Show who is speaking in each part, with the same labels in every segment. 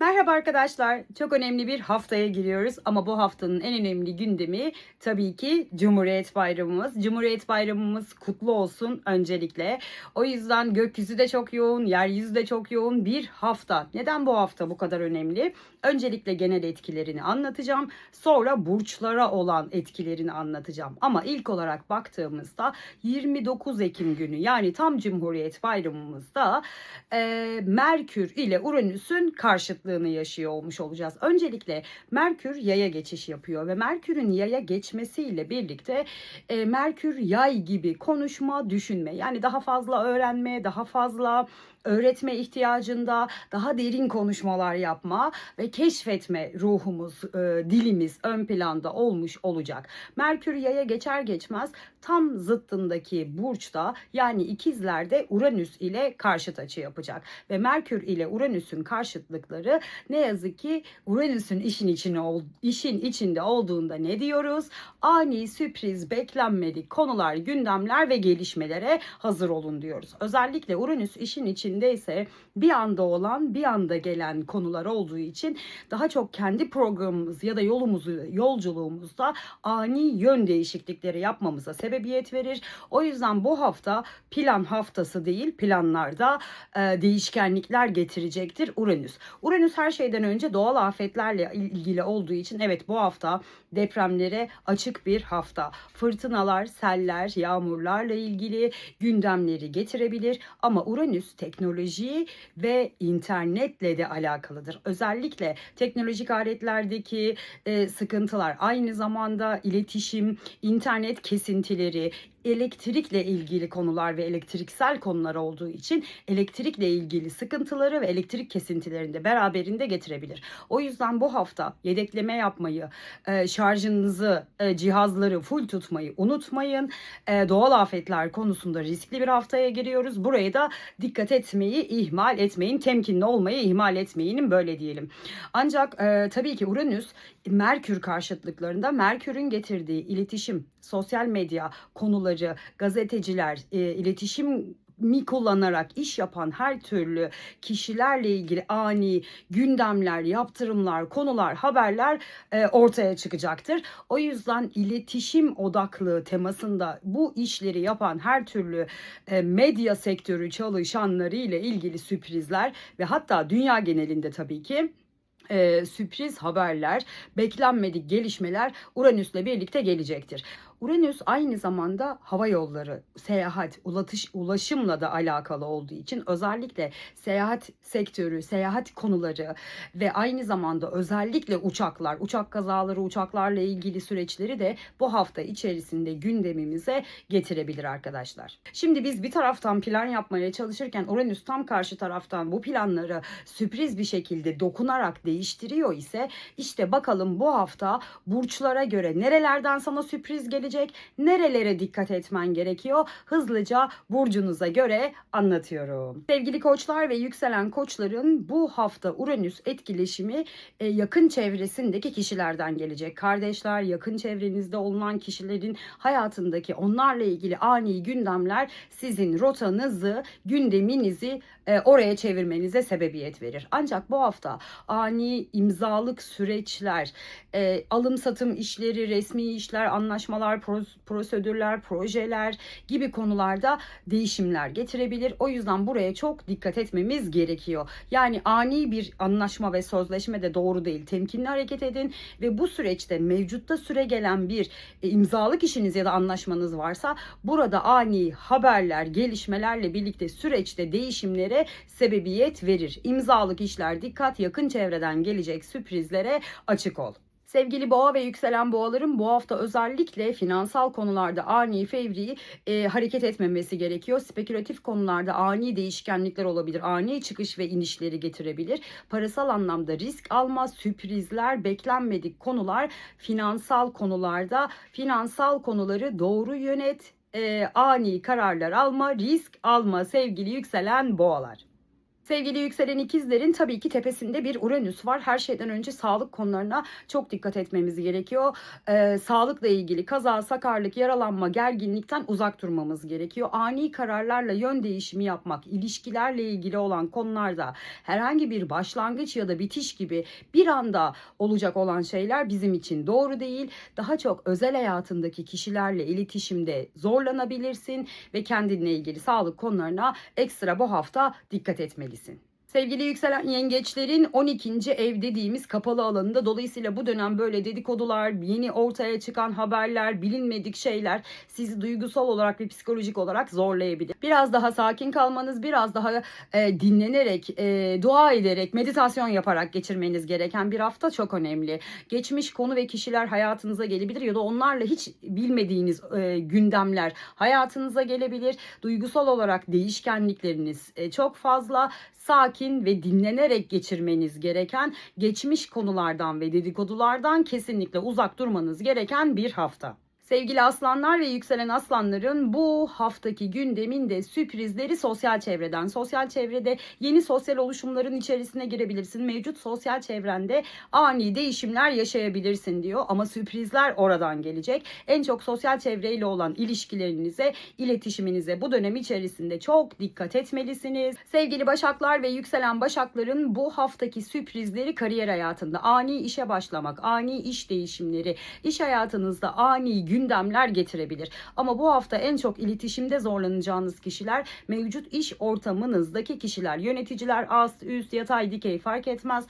Speaker 1: Merhaba arkadaşlar. Çok önemli bir haftaya giriyoruz ama bu haftanın en önemli gündemi tabii ki Cumhuriyet Bayramımız. Cumhuriyet Bayramımız kutlu olsun öncelikle. O yüzden gökyüzü de çok yoğun, yeryüzü de çok yoğun bir hafta. Neden bu hafta bu kadar önemli? Öncelikle genel etkilerini anlatacağım. Sonra burçlara olan etkilerini anlatacağım. Ama ilk olarak baktığımızda 29 Ekim günü yani tam Cumhuriyet Bayramımızda e, Merkür ile Uranüs'ün karşıtlığını yaşıyor olmuş olacağız. Öncelikle Merkür yaya geçiş yapıyor ve Merkür'ün yaya geçmesiyle birlikte e, Merkür yay gibi konuşma, düşünme yani daha fazla öğrenme, daha fazla öğretme ihtiyacında daha derin konuşmalar yapma ve keşfetme ruhumuz, e, dilimiz ön planda olmuş olacak. Merkür yaya geçer geçmez tam zıttındaki burçta yani ikizlerde Uranüs ile karşıt açı yapacak. Ve Merkür ile Uranüs'ün karşıtlıkları ne yazık ki Uranüs'ün işin içine işin içinde olduğunda ne diyoruz? Ani, sürpriz, beklenmedik konular, gündemler ve gelişmelere hazır olun diyoruz. Özellikle Uranüs işin içindeyse bir anda olan, bir anda gelen konular olduğu için daha çok kendi programımız ya da yolumuzu, yolculuğumuzda ani yön değişiklikleri yapmamıza sebebiyet verir. O yüzden bu hafta plan haftası değil, planlarda e, değişkenlikler getirecektir Uranüs. Uranüs her şeyden önce doğal afetlerle ilgili olduğu için evet bu hafta depremlere açık bir hafta. Fırtınalar, seller, yağmurlarla ilgili gündemleri getirebilir ama Uranüs teknoloji ve internetle de alakalıdır. Özellikle teknolojik aletlerdeki e, sıkıntılar aynı zamanda iletişim, internet kesintileri, tepkileri, elektrikle ilgili konular ve elektriksel konular olduğu için elektrikle ilgili sıkıntıları ve elektrik kesintilerini de beraberinde getirebilir. O yüzden bu hafta yedekleme yapmayı, e, şarjınızı, e, cihazları full tutmayı unutmayın. E, doğal afetler konusunda riskli bir haftaya giriyoruz. Buraya da dikkat etmeyi ihmal etmeyin. Temkinli olmayı ihmal etmeyin böyle diyelim. Ancak tabii ki Uranüs Merkür karşıtlıklarında Merkür'ün getirdiği iletişim, sosyal medya konuları, gazeteciler, e, iletişim mi kullanarak iş yapan her türlü kişilerle ilgili ani gündemler, yaptırımlar, konular, haberler e, ortaya çıkacaktır. O yüzden iletişim odaklı temasında bu işleri yapan her türlü e, medya sektörü çalışanları ile ilgili sürprizler ve hatta dünya genelinde tabii ki e, sürpriz haberler, beklenmedik gelişmeler Uranüs'le birlikte gelecektir. Uranüs aynı zamanda hava yolları, seyahat, ulatış, ulaşımla da alakalı olduğu için özellikle seyahat sektörü, seyahat konuları ve aynı zamanda özellikle uçaklar, uçak kazaları, uçaklarla ilgili süreçleri de bu hafta içerisinde gündemimize getirebilir arkadaşlar. Şimdi biz bir taraftan plan yapmaya çalışırken Uranüs tam karşı taraftan bu planları sürpriz bir şekilde dokunarak değiştiriyor ise işte bakalım bu hafta burçlara göre nerelerden sana sürpriz gelecek gelecek? Nerelere dikkat etmen gerekiyor? Hızlıca burcunuza göre anlatıyorum. Sevgili koçlar ve yükselen koçların bu hafta Uranüs etkileşimi e, yakın çevresindeki kişilerden gelecek. Kardeşler, yakın çevrenizde olunan kişilerin hayatındaki onlarla ilgili ani gündemler sizin rotanızı, gündeminizi e, oraya çevirmenize sebebiyet verir. Ancak bu hafta ani imzalık süreçler, e, alım satım işleri, resmi işler, anlaşmalar, prosedürler, projeler gibi konularda değişimler getirebilir. O yüzden buraya çok dikkat etmemiz gerekiyor. Yani ani bir anlaşma ve sözleşme de doğru değil. Temkinli hareket edin ve bu süreçte mevcutta süre gelen bir e, imzalık işiniz ya da anlaşmanız varsa burada ani haberler, gelişmelerle birlikte süreçte değişimlere sebebiyet verir. İmzalık işler dikkat, yakın çevreden gelecek sürprizlere açık ol. Sevgili boğa ve yükselen boğaların bu hafta özellikle finansal konularda ani fevri e, hareket etmemesi gerekiyor. Spekülatif konularda ani değişkenlikler olabilir. Ani çıkış ve inişleri getirebilir. Parasal anlamda risk alma, sürprizler, beklenmedik konular finansal konularda finansal konuları doğru yönet, e, ani kararlar alma, risk alma sevgili yükselen boğalar. Sevgili yükselen ikizlerin tabii ki tepesinde bir Uranüs var. Her şeyden önce sağlık konularına çok dikkat etmemiz gerekiyor. Ee, sağlıkla ilgili kaza, sakarlık, yaralanma, gerginlikten uzak durmamız gerekiyor. Ani kararlarla yön değişimi yapmak, ilişkilerle ilgili olan konularda herhangi bir başlangıç ya da bitiş gibi bir anda olacak olan şeyler bizim için doğru değil. Daha çok özel hayatındaki kişilerle iletişimde zorlanabilirsin ve kendinle ilgili sağlık konularına ekstra bu hafta dikkat etmelisin kesin. Sevgili yükselen yengeçlerin 12. ev dediğimiz kapalı alanında dolayısıyla bu dönem böyle dedikodular, yeni ortaya çıkan haberler, bilinmedik şeyler sizi duygusal olarak ve psikolojik olarak zorlayabilir. Biraz daha sakin kalmanız, biraz daha e, dinlenerek, e, dua ederek, meditasyon yaparak geçirmeniz gereken bir hafta çok önemli. Geçmiş konu ve kişiler hayatınıza gelebilir ya da onlarla hiç bilmediğiniz e, gündemler hayatınıza gelebilir. Duygusal olarak değişkenlikleriniz e, çok fazla sakin ve dinlenerek geçirmeniz gereken geçmiş konulardan ve dedikodulardan kesinlikle uzak durmanız gereken bir hafta. Sevgili aslanlar ve yükselen aslanların bu haftaki gündeminde sürprizleri sosyal çevreden. Sosyal çevrede yeni sosyal oluşumların içerisine girebilirsin. Mevcut sosyal çevrende ani değişimler yaşayabilirsin diyor. Ama sürprizler oradan gelecek. En çok sosyal çevreyle olan ilişkilerinize, iletişiminize bu dönem içerisinde çok dikkat etmelisiniz. Sevgili başaklar ve yükselen başakların bu haftaki sürprizleri kariyer hayatında ani işe başlamak, ani iş değişimleri, iş hayatınızda ani gün gündemler getirebilir. Ama bu hafta en çok iletişimde zorlanacağınız kişiler mevcut iş ortamınızdaki kişiler, yöneticiler, ast, üst, yatay, dikey fark etmez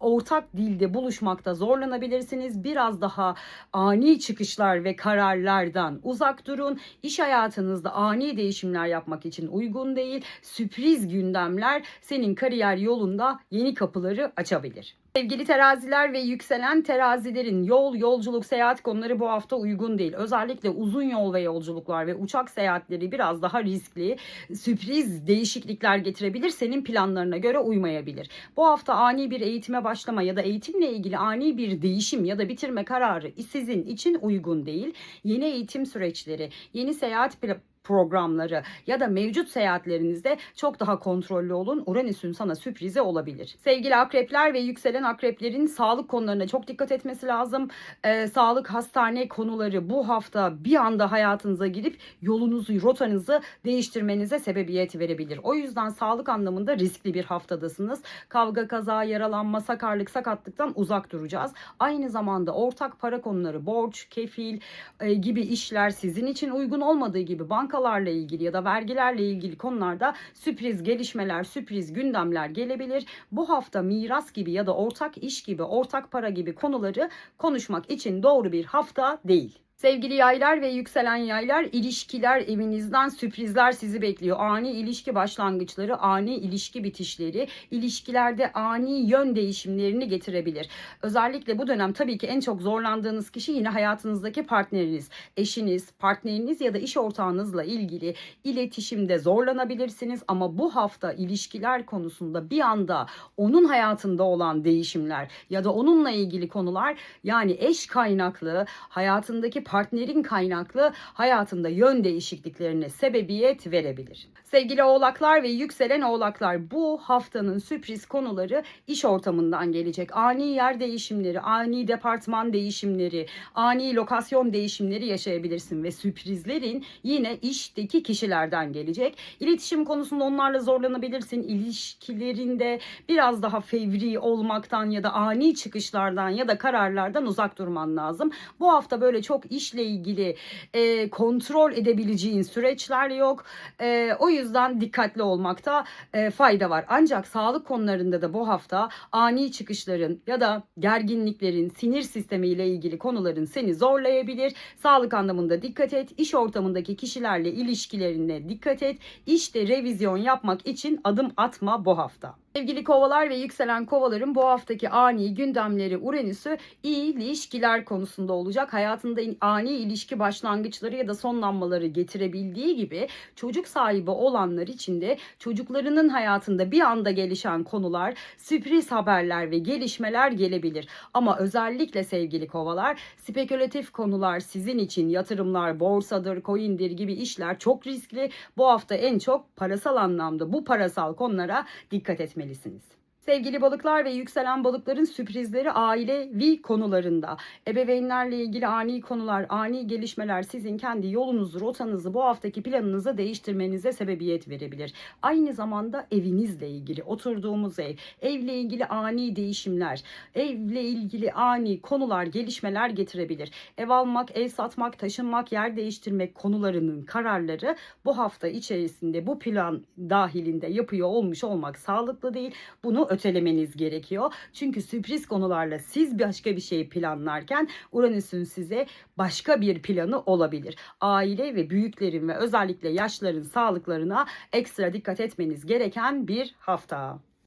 Speaker 1: ortak dilde buluşmakta zorlanabilirsiniz. Biraz daha ani çıkışlar ve kararlardan uzak durun. İş hayatınızda ani değişimler yapmak için uygun değil. Sürpriz gündemler senin kariyer yolunda yeni kapıları açabilir. Sevgili teraziler ve yükselen terazilerin yol, yolculuk, seyahat konuları bu hafta uygun değil. Özellikle uzun yol ve yolculuklar ve uçak seyahatleri biraz daha riskli. Sürpriz değişiklikler getirebilir. Senin planlarına göre uymayabilir. Bu hafta ani bir eğitime başlama ya da eğitimle ilgili ani bir değişim ya da bitirme kararı sizin için uygun değil. Yeni eğitim süreçleri, yeni seyahat programları ya da mevcut seyahatlerinizde çok daha kontrollü olun. Uranüs'ün sana sürprizi olabilir. Sevgili akrepler ve yükselen akreplerin sağlık konularına çok dikkat etmesi lazım. Ee, sağlık hastane konuları bu hafta bir anda hayatınıza girip yolunuzu, rotanızı değiştirmenize sebebiyet verebilir. O yüzden sağlık anlamında riskli bir haftadasınız. Kavga, kaza, yaralanma, sakarlık, sakatlıktan uzak duracağız. Aynı zamanda ortak para konuları, borç, kefil e, gibi işler sizin için uygun olmadığı gibi banka bankalarla ilgili ya da vergilerle ilgili konularda sürpriz gelişmeler, sürpriz gündemler gelebilir. Bu hafta miras gibi ya da ortak iş gibi, ortak para gibi konuları konuşmak için doğru bir hafta değil. Sevgili yaylar ve yükselen yaylar ilişkiler evinizden sürprizler sizi bekliyor. Ani ilişki başlangıçları, ani ilişki bitişleri, ilişkilerde ani yön değişimlerini getirebilir. Özellikle bu dönem tabii ki en çok zorlandığınız kişi yine hayatınızdaki partneriniz, eşiniz, partneriniz ya da iş ortağınızla ilgili iletişimde zorlanabilirsiniz. Ama bu hafta ilişkiler konusunda bir anda onun hayatında olan değişimler ya da onunla ilgili konular yani eş kaynaklı hayatındaki partnerin kaynaklı hayatında yön değişikliklerine sebebiyet verebilir. Sevgili oğlaklar ve yükselen oğlaklar bu haftanın sürpriz konuları iş ortamından gelecek. Ani yer değişimleri, ani departman değişimleri, ani lokasyon değişimleri yaşayabilirsin ve sürprizlerin yine işteki kişilerden gelecek. İletişim konusunda onlarla zorlanabilirsin. İlişkilerinde biraz daha fevri olmaktan ya da ani çıkışlardan ya da kararlardan uzak durman lazım. Bu hafta böyle çok işle ilgili e, kontrol edebileceğin süreçler yok. E, o yüzden dikkatli olmakta e, fayda var. Ancak sağlık konularında da bu hafta ani çıkışların ya da gerginliklerin, sinir sistemiyle ilgili konuların seni zorlayabilir. Sağlık anlamında dikkat et. İş ortamındaki kişilerle ilişkilerine dikkat et. İşte revizyon yapmak için adım atma bu hafta. Sevgili kovalar ve yükselen kovaların bu haftaki ani gündemleri Uranüs'ü iyi ilişkiler konusunda olacak. Hayatında ani ilişki başlangıçları ya da sonlanmaları getirebildiği gibi çocuk sahibi olanlar için de çocuklarının hayatında bir anda gelişen konular, sürpriz haberler ve gelişmeler gelebilir. Ama özellikle sevgili kovalar spekülatif konular sizin için yatırımlar, borsadır, coin'dir gibi işler çok riskli. Bu hafta en çok parasal anlamda bu parasal konulara dikkat etmelisiniz. Sevgili balıklar ve yükselen balıkların sürprizleri ailevi konularında. Ebeveynlerle ilgili ani konular, ani gelişmeler sizin kendi yolunuzu, rotanızı, bu haftaki planınızı değiştirmenize sebebiyet verebilir. Aynı zamanda evinizle ilgili, oturduğumuz ev, evle ilgili ani değişimler, evle ilgili ani konular, gelişmeler getirebilir. Ev almak, ev satmak, taşınmak, yer değiştirmek konularının kararları bu hafta içerisinde bu plan dahilinde yapıyor olmuş olmak sağlıklı değil. Bunu ötelemeniz gerekiyor. Çünkü sürpriz konularla siz başka bir şey planlarken Uranüs'ün size başka bir planı olabilir. Aile ve büyüklerin ve özellikle yaşların sağlıklarına ekstra dikkat etmeniz gereken bir hafta.